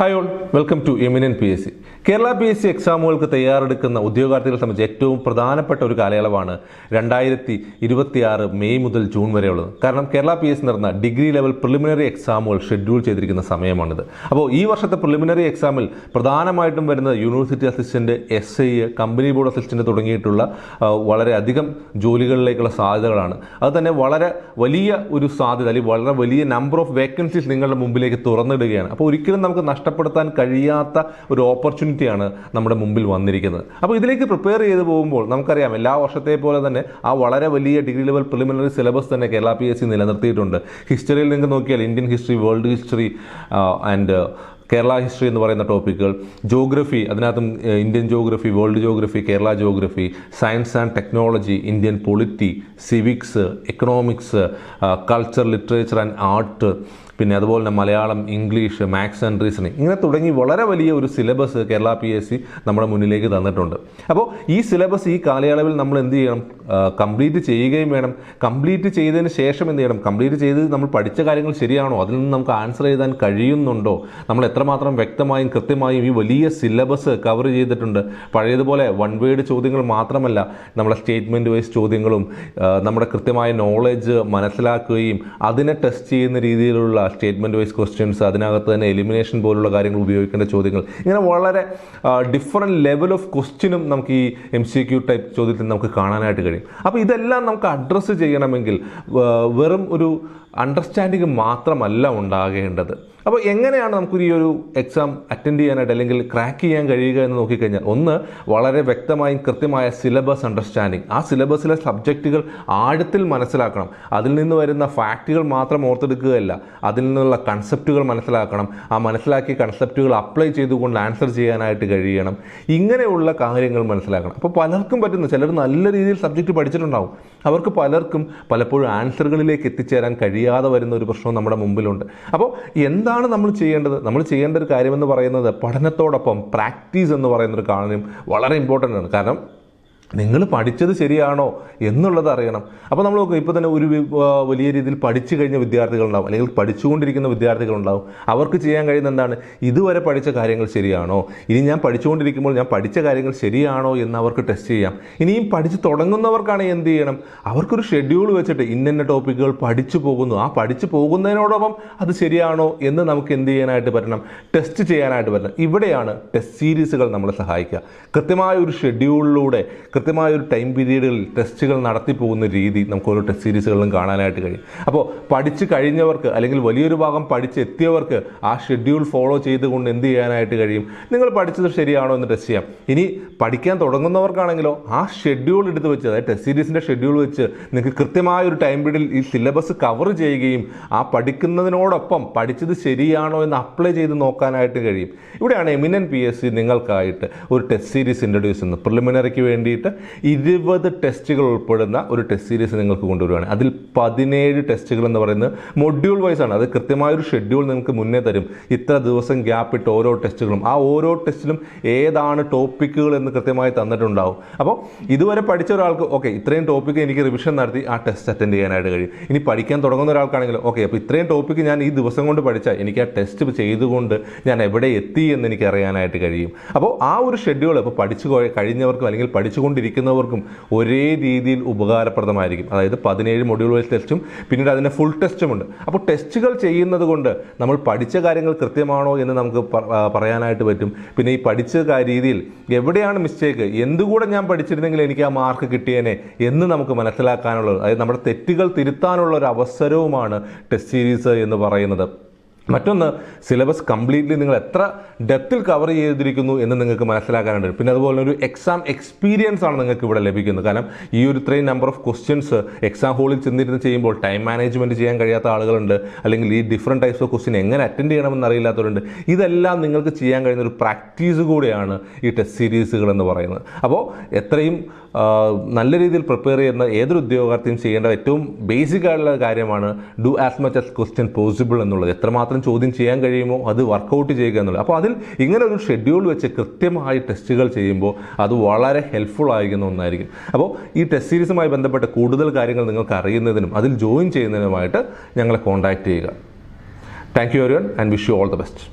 Hi all welcome to eminent P S C Kerala P S C എക്സാമുകൾക്ക് തയ്യാറെടുക്കുന്ന ഉദ്യോഗാർത്ഥികളെ സംബന്ധിച്ച് ഏറ്റവും പ്രധാനപ്പെട്ട ഒരു കാലയളവാണ് രണ്ടായിരത്തി ഇരുപത്തിയാറ് മെയ് മുതൽ ജൂൺ വരെയുള്ളത്. കാരണം കേരള പി എസ് നടന്ന ഡിഗ്രി ലെവൽ പ്രിലിമിനറി എക്സാമുകൾ ഷെഡ്യൂൾ ചെയ്തിരിക്കുന്ന സമയമാണിത്. അപ്പോൾ ഈ വർഷത്തെ പ്രിലിമിനറി എക്സാമിൽ പ്രധാനമായിട്ടും വരുന്നത് university assistant S I company board assistant തുടങ്ങിയിട്ടുള്ള വളരെയധികം ജോലികളിലേക്കുള്ള സാധ്യതകളാണ്. അത് തന്നെ വളരെ വലിയ ഒരു സാധ്യത അല്ലെങ്കിൽ വളരെ വലിയ നമ്പർ ഓഫ് വേക്കൻസീസ് നിങ്ങളുടെ മുമ്പിലേക്ക് തുറന്നിടുകയാണ്. അപ്പോൾ ഒരിക്കലും നമുക്ക് നഷ്ടപ്പെടുത്താൻ കഴിയാത്ത ഒരു ഓപ്പർച്യൂണിറ്റിയാണ് നമ്മുടെ മുമ്പിൽ വന്നിരിക്കുന്നത്. അപ്പോൾ ഇതിലേക്ക് പ്രിപ്പയർ ചെയ്ത് പോകുമ്പോൾ നമുക്കറിയാം എല്ലാ വർഷത്തെ പോലെ തന്നെ ആ വളരെ വലിയ ഡിഗ്രി ലെവൽ പ്രിലിമിനറി സിലബസ് തന്നെ കേരള പി എസ് സി നിലനിർത്തിയിട്ടുണ്ട്. ഹിസ്റ്ററിയിൽ നിങ്ങൾക്ക് നോക്കിയാൽ Indian history world history and Kerala history എന്ന് പറയുന്ന ടോപ്പിക്കുകൾ ജോഗ്രഫി അതിനകത്തും Indian geography world geography Kerala geography science and technology Indian polity civics economics culture literature and art പിന്നെ അതുപോലെ തന്നെ Malayalam English maths and reasoning ഇങ്ങനെ തുടങ്ങി വളരെ വലിയ ഒരു syllabus Kerala P S C നമ്മുടെ മുന്നിലേക്ക് തന്നിട്ടുണ്ട്. അപ്പോൾ ഈ സിലബസ് ഈ കാലയളവിൽ നമ്മൾ എന്ത് ചെയ്യണം? കംപ്ലീറ്റ് ചെയ്യുകയും വേണം. കംപ്ലീറ്റ് ചെയ്തതിന് ശേഷം എന്ത് ചെയ്യണം? കംപ്ലീറ്റ് ചെയ്ത് നമ്മൾ പഠിച്ച കാര്യങ്ങൾ ശരിയാണോ? അതിൽ നിന്ന് നമുക്ക് ആൻസർ എഴുതാൻ കഴിയുന്നുണ്ടോ? നമ്മൾ എത്രമാത്രം വ്യക്തമായും കൃത്യമായും ഈ വലിയ സിലബസ് കവർ ചെയ്തിട്ടുണ്ട്. പഴയതുപോലെ വൺ വേഡ് ചോദ്യങ്ങൾ മാത്രമല്ല നമ്മുടെ സ്റ്റേറ്റ്മെന്റ് വൈസ് ചോദ്യങ്ങളും നമ്മുടെ കൃത്യമായ നോളജ് മനസ്സിലാക്കുകയും അതിനെ ടെസ്റ്റ് ചെയ്യുന്ന രീതിയിലുള്ള സ്റ്റേറ്റ്മെന്റ് വൈസ് ക്വസ്റ്റ്യൻസ് അതിനകത്ത് തന്നെ എലിമിനേഷൻ പോലുള്ള കാര്യങ്ങൾ ഉപയോഗിക്കേണ്ട ചോദ്യങ്ങൾ. ഇങ്ങനെ വളരെ ഡിഫറെന്റ് ലെവൽ ഓഫ് ക്വസ്റ്റ്യനും നമുക്ക് ഈ എം സി ക്യൂ ടൈപ്പ് ചോദ്യത്തിൽ നമുക്ക് കാണാനായിട്ട് കഴിയും. അപ്പോൾ ഇതെല്ലാം നമുക്ക് അഡ്രസ്സ് ചെയ്യണമെങ്കിൽ വെറും ഒരു അണ്ടർസ്റ്റാൻഡിങ് മാത്രമല്ല ഉണ്ടാകേണ്ടത്. അപ്പോൾ എങ്ങനെയാണ് നമുക്കൊരു ഈ ഒരു എക്സാം അറ്റൻഡ് ചെയ്യാനായിട്ട് അല്ലെങ്കിൽ ക്രാക്ക് ചെയ്യാൻ കഴിയുക എന്ന് നോക്കിക്കഴിഞ്ഞാൽ ഒന്ന് വളരെ വ്യക്തമായും കൃത്യമായ സിലബസ് അണ്ടർസ്റ്റാൻഡിങ് ആ സിലബസിലെ സബ്ജക്റ്റുകൾ ആഴത്തിൽ മനസ്സിലാക്കണം. അതിൽ നിന്ന് വരുന്ന ഫാക്റ്റുകൾ മാത്രം ഓർത്തെടുക്കുകയല്ല. അതിൽ നിന്നുള്ള കൺസെപ്റ്റുകൾ മനസ്സിലാക്കണം. ആ മനസ്സിലാക്കിയ കൺസെപ്റ്റുകൾ അപ്ലൈ ചെയ്തുകൊണ്ട് ആൻസർ ചെയ്യാനായിട്ട് കഴിയണം. ഇങ്ങനെയുള്ള കാര്യങ്ങൾ മനസ്സിലാക്കണം. അപ്പോൾ പലർക്കും പറ്റുന്നു ചിലർ നല്ല രീതിയിൽ സബ്ജക്റ്റ് പഠിച്ചിട്ടുണ്ടാവും. അവർക്ക് പലർക്കും പലപ്പോഴും ആൻസറുകളിലേക്ക് എത്തിച്ചേരാൻ കഴിയാതെ വരുന്ന ഒരു പ്രശ്നം നമ്മുടെ മുമ്പിലുണ്ട്. അപ്പോൾ എന്താണ് നമ്മൾ ചെയ്യേണ്ടത്? നമ്മൾ ചെയ്യേണ്ട ഒരു കാര്യമെന്ന് പറയുന്നത് പഠനത്തോടൊപ്പം പ്രാക്ടീസ് എന്ന് പറയുന്നൊരു കാര്യം വളരെ ഇമ്പോർട്ടന്റ് ആണ്. കാരണം നിങ്ങൾ പഠിച്ചത് ശരിയാണോ എന്നുള്ളത് അറിയണം. അപ്പോൾ നമ്മൾ നോക്കുക ഇപ്പോൾ തന്നെ ഒരു വലിയ രീതിയിൽ പഠിച്ചു കഴിഞ്ഞ വിദ്യാർത്ഥികളുണ്ടാവും. അല്ലെങ്കിൽ പഠിച്ചുകൊണ്ടിരിക്കുന്ന വിദ്യാർത്ഥികളുണ്ടാവും. അവർക്ക് ചെയ്യാൻ കഴിയുന്ന എന്താണ്? ഇതുവരെ പഠിച്ച കാര്യങ്ങൾ ശരിയാണോ? ഇനി ഞാൻ പഠിച്ചുകൊണ്ടിരിക്കുമ്പോൾ ഞാൻ പഠിച്ച കാര്യങ്ങൾ ശരിയാണോ എന്ന് അവർക്ക് ടെസ്റ്റ് ചെയ്യാം. ഇനിയും പഠിച്ച് തുടങ്ങുന്നവർക്കാണ് എന്ത് ചെയ്യണം? അവർക്കൊരു ഷെഡ്യൂൾ വെച്ചിട്ട് ഇന്ന ടോപ്പിക്കുകൾ പഠിച്ചു പോകുന്നു. ആ പഠിച്ചു പോകുന്നതിനോടൊപ്പം അത് ശരിയാണോ എന്ന് നമുക്ക് എന്ത് ചെയ്യാനായിട്ട് പറ്റണം? ടെസ്റ്റ് ചെയ്യാനായിട്ട് പറ്റണം. ഇവിടെയാണ് ടെസ്റ്റ് സീരീസുകൾ നമ്മളെ സഹായിക്കുക. കൃത്യമായ ഒരു ഷെഡ്യൂളിലൂടെ കൃത്യമായ ഒരു ടൈം പീരീഡുകളിൽ ടെസ്റ്റുകൾ നടത്തി പോകുന്ന രീതി നമുക്ക് ഓരോ ടെസ്റ്റ് സീരീസുകളിലും കാണാനായിട്ട് കഴിയും. അപ്പോൾ പഠിച്ചു കഴിഞ്ഞവർക്ക് അല്ലെങ്കിൽ വലിയൊരു ഭാഗം പഠിച്ചെത്തിയവർക്ക് ആ ഷെഡ്യൂൾ ഫോളോ ചെയ്തുകൊണ്ട് എന്ത് ചെയ്യാനായിട്ട് കഴിയും? നിങ്ങൾ പഠിച്ചത് ശരിയാണോ എന്ന് ടെസ്റ്റ് ചെയ്യാം. ഇനി പഠിക്കാൻ തുടങ്ങുന്നവർക്കാണെങ്കിലോ ആ ഷെഡ്യൂൾ എടുത്ത് വെച്ച് അതായത് ടെസ്റ്റ് സീരീസിന്റെ ഷെഡ്യൂൾ വെച്ച് നിങ്ങൾക്ക് കൃത്യമായ ഒരു ടൈം പീരീഡിൽ ഈ സിലബസ് കവർ ചെയ്യുകയും ആ പഠിക്കുന്നതിനോടൊപ്പം പഠിച്ചത് ശരിയാണോ എന്ന് അപ്ലൈ ചെയ്ത് നോക്കാനായിട്ട് കഴിയും. ഇവിടെയാണ് എമിനൻ പി എസ് സി നിങ്ങൾക്കായിട്ട് ഒരു ടെസ്റ്റ് സീരീസ് ഇൻട്രൊഡ്യൂസ് ചെയ്യുന്നത്. പ്രിലിമിനറിക്ക് വേണ്ടിയിട്ട് ഇരുപത് ടെസ്റ്റുകൾ ഉൾപ്പെടുന്ന ഒരു ടെസ്റ്റ് സീരീസ് നിങ്ങൾക്ക് കൊണ്ടുവരികയാണ് അതിൽ പതിനേഴ് ടെസ്റ്റുകൾ എന്ന് പറയുന്നത് മൊഡ്യൂൾ വൈസ് ആണ്. അത് കൃത്യമായ ഒരു ഷെഡ്യൂൾ നിങ്ങൾക്ക് മുന്നേ തരും. ഇത്ര ദിവസം ഗ്യാപ്പ് ഇട്ട് ഓരോ ടെസ്റ്റുകളും. ആ ഓരോ ടെസ്റ്റിലും ഏതാണ് ടോപ്പിക്കുകൾ എന്ന് കൃത്യമായി തന്നിട്ടുണ്ടാവും. അപ്പോൾ ഇതുവരെ പഠിച്ച ഒരാൾക്ക് ഓക്കെ ഇത്രയും ടോപ്പിക്ക് എനിക്ക് റിവിഷൻ നടത്തി ആ ടെസ്റ്റ് അറ്റൻഡ് ചെയ്യാനായിട്ട് കഴിയും. ഇനി പഠിക്കാൻ തുടങ്ങുന്ന ഒരാൾക്കാണെങ്കിൽ ഓക്കെ അപ്പോൾ ഇത്രയും ടോപ്പിക്ക് ഞാൻ ഈ ദിവസം കൊണ്ട് പഠിച്ചാൽ എനിക്ക് ആ ടെസ്റ്റ് ചെയ്തുകൊണ്ട് ഞാൻ എവിടെ എത്തി എന്ന് എനിക്ക് അറിയാനായിട്ട് കഴിയും. അപ്പോൾ ആ ഒരു ഷെഡ്യൂൾ ഇപ്പോൾ പഠിച്ചു കഴിഞ്ഞവർക്കും അല്ലെങ്കിൽ പഠിച്ചുകൊണ്ടിരിക്കുന്നവർക്കും ഒരേ രീതിയിൽ ഉപകാരപ്രദമായിരിക്കും. അതായത് പതിനേഴ് മൊഡ്യൂൾ വൈസ് ടെസ്റ്റും പിന്നീട് അതിന്റെ ഫുൾ ടെസ്റ്റും ഉണ്ട്. അപ്പോൾ ടെസ്റ്റുകൾ ചെയ്യുന്നത് കൊണ്ട് നമ്മൾ പഠിച്ച കാര്യങ്ങൾ കൃത്യമാണോ എന്ന് നമുക്ക് പറയാനായിട്ട് പറ്റും. പിന്നെ ഈ പഠിച്ച രീതിയിൽ എവിടെയാണ് മിസ്റ്റേക്ക് എന്തുകൂടെ ഞാൻ പഠിച്ചിരുന്നെങ്കിൽ എനിക്ക് ആ മാർക്ക് കിട്ടിയേനെ എന്ന് നമുക്ക് മനസ്സിലാക്കാനുള്ളത്. അതായത് നമ്മുടെ തെറ്റുകൾ തിരുത്താനുള്ള ഒരു അവസരവുമാണ് ടെസ്റ്റ് സീരീസ് എന്ന് പറയുന്നത്. മറ്റൊന്ന് സിലബസ് കംപ്ലീറ്റ്ലി നിങ്ങൾ എത്ര ഡെപ്തിൽ കവർ ചെയ്തിരിക്കുന്നു എന്ന് നിങ്ങൾക്ക് മനസ്സിലാക്കാനുണ്ട്. പിന്നെ അതുപോലെ ഒരു എക്സാം എക്സ്പീരിയൻസ് ആണ് നിങ്ങൾക്ക് ഇവിടെ ലഭിക്കുന്നത്. കാരണം ഈ ഒരു ഇത്രയും നമ്പർ ഓഫ് ക്വസ്റ്റ്യൻസ് എക്സാം ഹോളിൽ ചെന്നിരുന്ന് ചെയ്യുമ്പോൾ ടൈം മാനേജ്മെന്റ് ചെയ്യാൻ കഴിയാത്ത ആളുകളുണ്ട്. അല്ലെങ്കിൽ ഈ ഡിഫറെന്റ് ടൈപ്സ് ഓഫ് ക്വസ്റ്റ്യൻ എങ്ങനെ അറ്റൻഡ് ചെയ്യണമെന്ന് അറിയില്ലാത്തവരുണ്ട്. ഇതെല്ലാം നിങ്ങൾക്ക് ചെയ്യാൻ കഴിയുന്ന ഒരു പ്രാക്ടീസ് കൂടിയാണ് ഈ ടെസ്റ്റ് സീരീസുകൾ എന്ന് പറയുന്നത്. അപ്പോൾ എത്രയും നല്ല രീതിയിൽ പ്രിപ്പയർ ചെയ്യുന്ന ഏതൊരു ഉദ്യോഗാർത്ഥിയും ചെയ്യേണ്ട ഏറ്റവും ബേസിക് ആയിട്ടുള്ള കാര്യമാണ് do as much as question possible എന്നുള്ളത്. എത്രമാത്രം ചോദ്യം ചെയ്യാൻ കഴിയുമോ അത് വർക്കൗട്ട് ചെയ്യുക എന്നുള്ളത്. അപ്പോൾ അതിൽ ഇങ്ങനെ ഒരു ഷെഡ്യൂൾ വെച്ച് കൃത്യമായി ടെസ്റ്റുകൾ ചെയ്യുമ്പോൾ അത് വളരെ ഹെൽപ്ഫുൾ ആയിരിക്കുന്ന ഒന്നായിരിക്കും. അപ്പോൾ ഈ ടെസ്റ്റ് സീരീസുമായി ബന്ധപ്പെട്ട കൂടുതൽ കാര്യങ്ങൾ നിങ്ങൾക്ക് അറിയുന്നതിനും അതിൽ ജോയിൻ ചെയ്യുന്നതിനുമായിട്ട് ഞങ്ങളെ കോൺടാക്റ്റ് ചെയ്യുക. Thank you everyone and wish you all the best